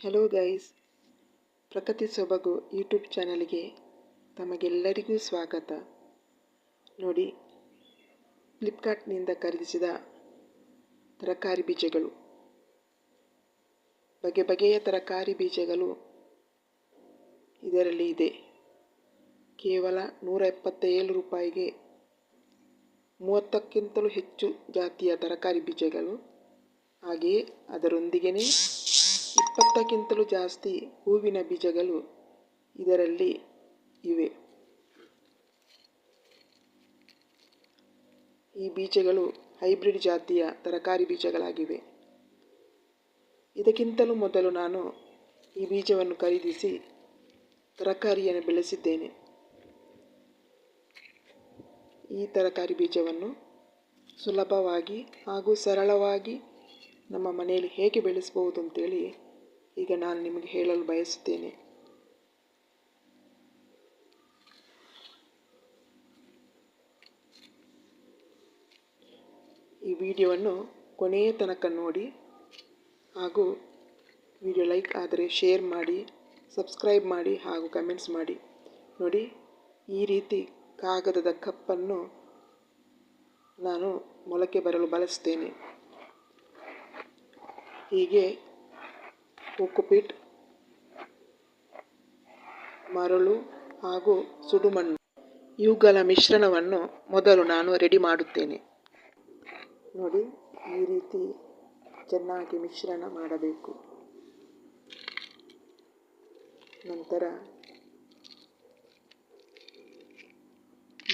Hello guys ಪ್ರಕೃತಿ ಸೊಬಗು YouTube ಚಾನಲ್ಗೆ ತಮಗೆಲ್ಲರಿಗೂ ಸ್ವಾಗತ. ನೋಡಿ ಫ್ಲಿಪ್ಕಾರ್ಟ್ನಿಂದ ಖರೀದಿಸಿದ ತರಕಾರಿ ಬೀಜಗಳು. ಬಗೆ ಬಗೆಯ ತರಕಾರಿ ಬೀಜಗಳು ಇದರಲ್ಲಿ ಇದೆ. ಕೇವಲ ನೂರ ಎಪ್ಪತ್ತೇಳು ರೂಪಾಯಿಗೆ ಮೂವತ್ತಕ್ಕಿಂತಲೂ ಹೆಚ್ಚು ಜಾತಿಯ ತರಕಾರಿ ಬೀಜಗಳು. ಹಾಗೆಯೇ ಅದರೊಂದಿಗೆ ಇಪ್ಪತ್ತಕ್ಕಿಂತಲೂ ಜಾಸ್ತಿ ಹೂವಿನ ಬೀಜಗಳು ಇದರಲ್ಲಿ ಇವೆ. ಈ ಬೀಜಗಳು ಹೈಬ್ರಿಡ್ ಜಾತಿಯ ತರಕಾರಿ ಬೀಜಗಳಾಗಿವೆ. ಇದಕ್ಕಿಂತಲೂ ಮೊದಲು ನಾನು ಈ ಬೀಜವನ್ನು ಖರೀದಿಸಿ ತರಕಾರಿಯನ್ನು ಬೆಳೆಸಿದ್ದೇನೆ. ಈ ತರಕಾರಿ ಬೀಜವನ್ನು ಸುಲಭವಾಗಿ ಹಾಗೂ ಸರಳವಾಗಿ ನಮ್ಮ ಮನೆಯಲ್ಲಿ ಹೇಗೆ ಬೆಳೆಸಬಹುದು ಅಂತೇಳಿ ಈಗ ನಾನು ನಿಮಗೆ ಹೇಳಲು ಬಯಸುತ್ತೇನೆ. ಈ ವಿಡಿಯೋವನ್ನು ಕೊನೆಯ ತನಕ ನೋಡಿ ಹಾಗೂ ವಿಡಿಯೋ ಲೈಕ್ ಆದರೆ ಶೇರ್ ಮಾಡಿ, ಸಬ್ಸ್ಕ್ರೈಬ್ ಮಾಡಿ ಹಾಗೂ ಕಮೆಂಟ್ಸ್ ಮಾಡಿ. ನೋಡಿ, ಈ ರೀತಿ ಕಾಗದದ ಕಪ್ಪನ್ನು ನಾನು ಮೊಳಕೆ ಬರಲು ಬಳಸ್ತೇನೆ ಹೀಗೆ ಕೋಕೋಪೀಟ್ ಮರಳು ಹಾಗೂ ಸುಡುಮಣ್ಣು. ಇವುಗಳ ಮಿಶ್ರಣವನ್ನು ಮೊದಲು ನಾನು ರೆಡಿ ಮಾಡುತ್ತೇನೆ. ನೋಡಿ, ಈ ರೀತಿ ಚೆನ್ನಾಗಿ ಮಿಶ್ರಣ ಮಾಡಬೇಕು. ನಂತರ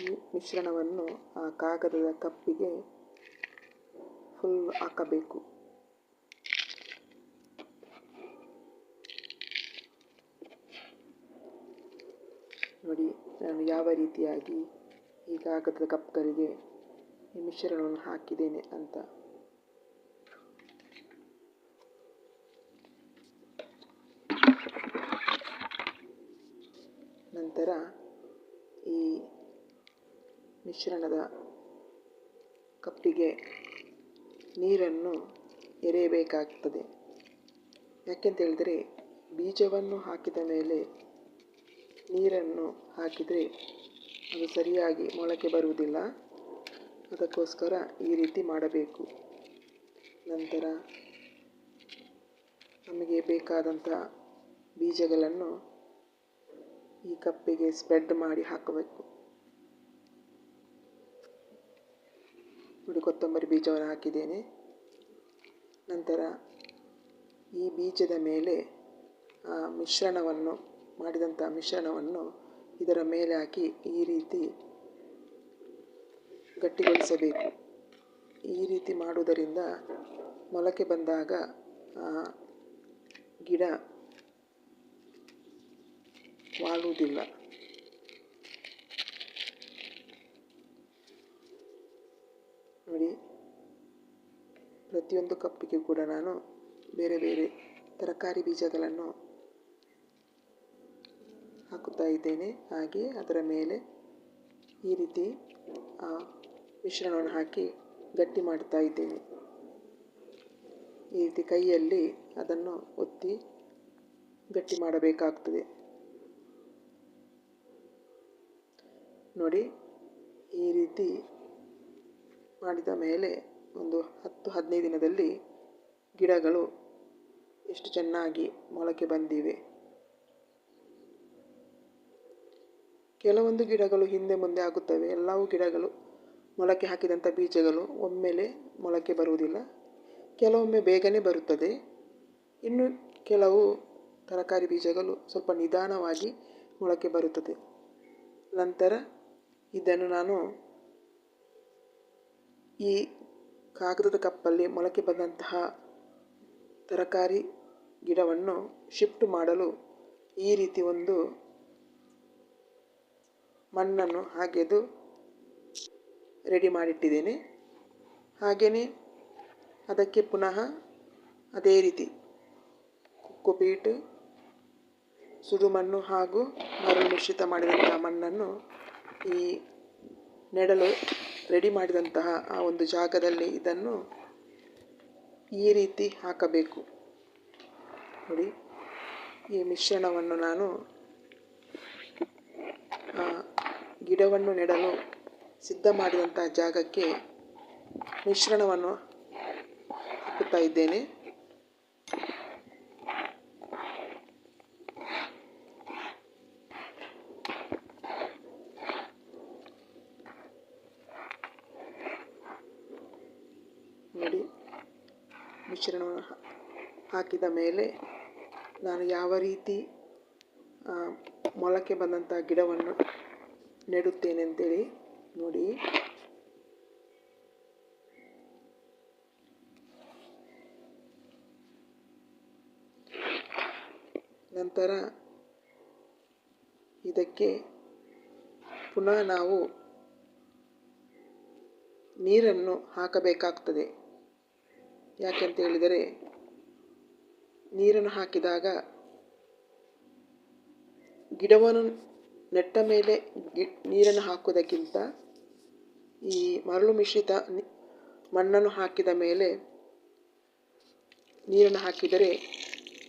ಈ ಮಿಶ್ರಣವನ್ನು ಆ ಕಾಗದದ ಕಪ್ಪಿಗೆ ಫುಲ್ ಹಾಕಬೇಕು ನೋಡಿ ನಾನು ಯಾವ ರೀತಿಯಾಗಿ ಈ ಕಾಗದದ ಕಪ್ಗಳಿಗೆ ಈ ಮಿಶ್ರಣವನ್ನು ಹಾಕಿದ್ದೇನೆ ಅಂತ. ನಂತರ ಈ ಮಿಶ್ರಣದ ಕಪ್ಪಿಗೆ ನೀರನ್ನು ಎರೆಯಬೇಕಾಗ್ತದೆ. ಯಾಕೆಂತ ಹೇಳಿದರೆ ಬೀಜವನ್ನು ಹಾಕಿದ ಮೇಲೆ ನೀರನ್ನು ಹಾಕಿದರೆ ಅದು ಸರಿಯಾಗಿ ಮೊಳಕೆ ಬರುವುದಿಲ್ಲ. ಅದಕ್ಕೋಸ್ಕರ ಈ ರೀತಿ ಮಾಡಬೇಕು. ನಂತರ ನಮಗೆ ಬೇಕಾದಂಥ ಬೀಜಗಳನ್ನು ಈ ಕಪ್ಪಿಗೆ ಸ್ಪ್ರೆಡ್ ಮಾಡಿ ಹಾಕಬೇಕು. ನೋಡಿ, ಕೊತ್ತಂಬರಿ ಬೀಜವನ್ನು ಹಾಕಿದ್ದೇನೆ. ನಂತರ ಈ ಬೀಜದ ಮೇಲೆ ಮಿಶ್ರಣವನ್ನು ಮಾಡಿದಂಥ ಮಿಶ್ರಣವನ್ನು ಇದರ ಮೇಲೆ ಹಾಕಿ ಈ ರೀತಿ ಗಟ್ಟಿಗೊಳಿಸಬೇಕು. ಈ ರೀತಿ ಮಾಡುವುದರಿಂದ ಮೊಳಕೆ ಬಂದಾಗ ಗಿಡ ವಾಳುವುದಿಲ್ಲ ನೋಡಿ, ಪ್ರತಿಯೊಂದು ಕಪ್ಪಿಗೆ ಕೂಡ ನಾನು ಬೇರೆ ಬೇರೆ ತರಕಾರಿ ಬೀಜಗಳನ್ನು ಹಾಕುತ್ತಾ ಇದ್ದೇನೆ. ಹಾಗೆ ಅದರ ಮೇಲೆ ಈ ರೀತಿ ಮಿಶ್ರಣವನ್ನು ಹಾಕಿ ಗಟ್ಟಿ ಮಾಡುತ್ತಾ ಇದ್ದೇನೆ. ಈ ರೀತಿ ಕೈಯಲ್ಲಿ ಅದನ್ನು ಒತ್ತಿ ಗಟ್ಟಿ ಮಾಡಬೇಕಾಗ್ತದೆ. ನೋಡಿ, ಈ ರೀತಿ ಮಾಡಿದ ಮೇಲೆ ಒಂದು ಹತ್ತು ಹದಿನೈದು ದಿನದಲ್ಲಿ ಗಿಡಗಳು ಎಷ್ಟು ಚೆನ್ನಾಗಿ ಮೊಳಕೆ ಬಂದಿವೆ. ಕೆಲವೊಂದು ಗಿಡಗಳು ಹಿಂದೆ ಮುಂದೆ ಆಗುತ್ತವೆ. ಎಲ್ಲವೂ ಗಿಡಗಳು ಮೊಳಕೆ ಹಾಕಿದಂಥ ಬೀಜಗಳು ಒಮ್ಮೆಲೆ ಮೊಳಕೆ ಬರುವುದಿಲ್ಲ. ಕೆಲವೊಮ್ಮೆ ಬೇಗನೆ ಬರುತ್ತದೆ. ಇನ್ನು ಕೆಲವು ತರಕಾರಿ ಬೀಜಗಳು ಸ್ವಲ್ಪ ನಿಧಾನವಾಗಿ ಮೊಳಕೆ ಬರುತ್ತದೆ. ನಂತರ ಇದನ್ನು ನಾನು ಈ ಕಾಗದದ ಕಪ್ಪಲ್ಲಿ ಮೊಳಕೆ ಬಂದಂತಹ ತರಕಾರಿ ಗಿಡವನ್ನು ಶಿಫ್ಟ್ ಮಾಡಲು ಈ ರೀತಿ ಒಂದು ಮಣ್ಣನ್ನು ಹಾಗೆದು ರೆಡಿ ಮಾಡಿಟ್ಟಿದ್ದೇನೆ. ಹಾಗೆಯೇ ಅದಕ್ಕೆ ಪುನಃ ಅದೇ ರೀತಿ ಕೊಕ್ಕೋಪೀಟ್ ಸುಡುಮಣ್ಣು ಹಾಗೂ ಮರಳು ಮಿಶ್ರಿತ ಮಾಡಿದಂತಹ ಮಣ್ಣನ್ನು ಈ ನೆಡಲು ರೆಡಿ ಮಾಡಿದಂತಹ ಆ ಒಂದು ಜಾಗದಲ್ಲಿ ಇದನ್ನು ಈ ರೀತಿ ಹಾಕಬೇಕು. ನೋಡಿ, ಈ ಮಿಶ್ರಣವನ್ನು ನಾನು ಗಿಡವನ್ನು ನೆಡಲು ಸಿದ್ಧ ಮಾಡಿದಂಥ ಜಾಗಕ್ಕೆ ಮಿಶ್ರಣವನ್ನು ಹಾಕುತ್ತಾ ಇದ್ದೇನೆ. ನೋಡಿ, ಮಿಶ್ರಣವನ್ನು ಹಾಕಿದ ಮೇಲೆ ನಾನು ಯಾವ ರೀತಿ ಮೊಳಕೆ ಬಂದಂಥ ಗಿಡವನ್ನು ನೆಡುತ್ತೇನೆ ಅಂತೇಳಿ ನೋಡಿ. ನಂತರ ಇದಕ್ಕೆ ಪುನಃ ನಾವು ನೀರನ್ನು ಹಾಕಬೇಕಾಗ್ತದೆ. ಯಾಕೆಂತ ಹೇಳಿದರೆ ನೀರನ್ನು ಹಾಕಿದಾಗ ಗಿಡವನ್ನು ನೆಟ್ಟ ಮೇಲೆ ಗಿ ನೀರನ್ನು ಹಾಕುವುದಕ್ಕಿಂತ ಈ ಮರಳು ಮಿಶ್ರಿತ ಮಣ್ಣನ್ನು ಹಾಕಿದ ಮೇಲೆ ನೀರನ್ನು ಹಾಕಿದರೆ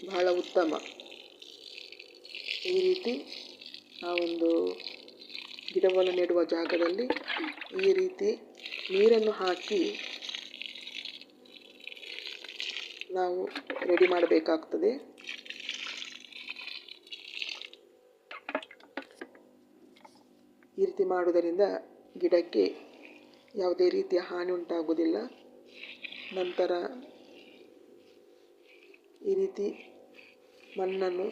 ಬಹಳ ಉತ್ತಮ. ಈ ರೀತಿ ಆ ಒಂದು ಗಿಡವನ್ನು ನೆಡುವ ಜಾಗದಲ್ಲಿ ಈ ರೀತಿ ನೀರನ್ನು ಹಾಕಿ ನಾವು ರೆಡಿ ಮಾಡಬೇಕಾಗ್ತದೆ. ರೀತಿ ಮಾಡುವುದರಿಂದ ಗಿಡಕ್ಕೆ ಯಾವುದೇ ರೀತಿಯ ಹಾನಿ ಉಂಟಾಗುವುದಿಲ್ಲ. ನಂತರ ಈ ರೀತಿ ಮಣ್ಣನ್ನು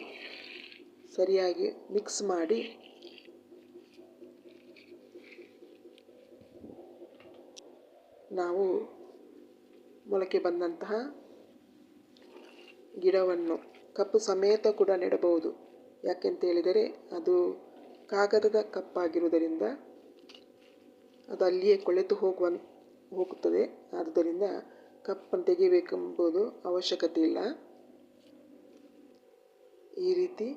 ಸರಿಯಾಗಿ ಮಿಕ್ಸ್ ಮಾಡಿ ನಾವು ಮೊಳಕೆ ಬಂದಂತಹ ಗಿಡವನ್ನು ಕಪ್ಪು ಸಮೇತ ಕೂಡ ನೆಡಬಹುದು. ಯಾಕೆಂತ ಹೇಳಿದರೆ ಅದು ಕಾಗದದ ಕಪ್ಪಾಗಿರುವುದರಿಂದ ಅದು ಅಲ್ಲಿಯೇ ಕೊಳೆತು ಹೋಗುವ ಹೋಗುತ್ತದೆ. ಆದ್ದರಿಂದ ಕಪ್ಪನ್ನು ತೆಗೆಯಬೇಕೆಂಬುದು ಅವಶ್ಯಕತೆ ಇಲ್ಲ ಈ ರೀತಿ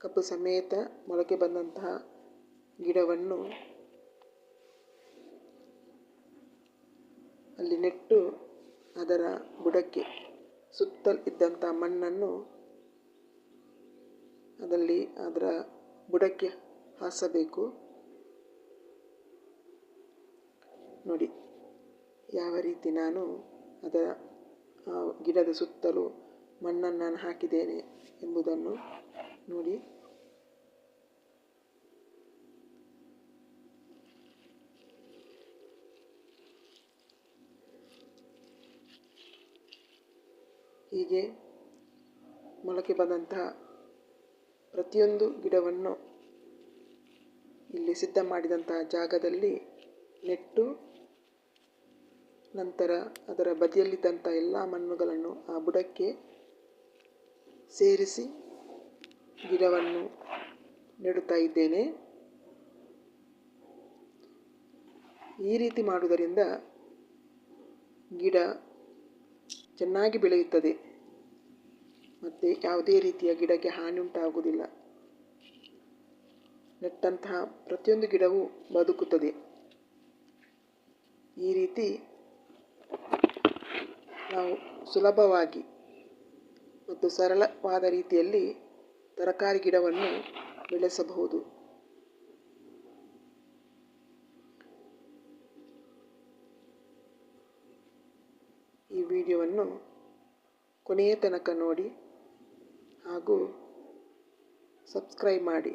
ಕಪ್ಪು ಸಮೇತ ಮೊಳಕೆ ಬಂದಂತಹ ಗಿಡವನ್ನು ಅಲ್ಲಿ ನೆಟ್ಟು ಅದರ ಬುಡಕ್ಕೆ ಸುತ್ತಲ್ ಇದ್ದಂಥ ಮಣ್ಣನ್ನು ಅದರಲ್ಲಿ ಅದರ ಬುಡಕ್ಕೆ ಹಾಸಬೇಕು. ನೋಡಿ, ಯಾವ ರೀತಿ ನಾನು ಅದರ ಗಿಡದ ಸುತ್ತಲೂ ಮಣ್ಣನ್ನು ನಾನು ಹಾಕಿದ್ದೇನೆ ಎಂಬುದನ್ನು ನೋಡಿ. ಹೀಗೆ ಮೊಳಕೆ ಬಂದಂತಹ ಪ್ರತಿಯೊಂದು ಗಿಡವನ್ನು ಇಲ್ಲಿ ಸಿದ್ಧ ಮಾಡಿದಂತಹ ಜಾಗದಲ್ಲಿ ನೆಟ್ಟು ನಂತರ ಅದರ ಬದಿಯಲ್ಲಿದ್ದಂಥ ಎಲ್ಲ ಮಣ್ಣುಗಳನ್ನು ಆ ಬುಡಕ್ಕೆ ಸೇರಿಸಿ ಗಿಡವನ್ನು ನೆಡುತ್ತಾ ಇದ್ದೇನೆ. ಈ ರೀತಿ ಮಾಡುವುದರಿಂದ ಗಿಡ ಚೆನ್ನಾಗಿ ಬೆಳೆಯುತ್ತದೆ. ಮತ್ತು ಯಾವುದೇ ರೀತಿಯ ಗಿಡಕ್ಕೆ ಹಾನಿ ಉಂಟಾಗುವುದಿಲ್ಲ ನೆಟ್ಟಂತಹ ಪ್ರತಿಯೊಂದು ಗಿಡವೂ ಬದುಕುತ್ತದೆ. ಈ ರೀತಿ ನಾವು ಸುಲಭವಾಗಿ ಮತ್ತು ಸರಳವಾದ ರೀತಿಯಲ್ಲಿ ತರಕಾರಿ ಗಿಡವನ್ನು ಬೆಳೆಸಬಹುದು. ಈ ವಿಡಿಯೋವನ್ನು ಕೊನೆಯ ತನಕ ನೋಡಿ ಹಾಗೂ ಸಬ್ಸ್ಕ್ರೈಬ್ ಮಾಡಿ.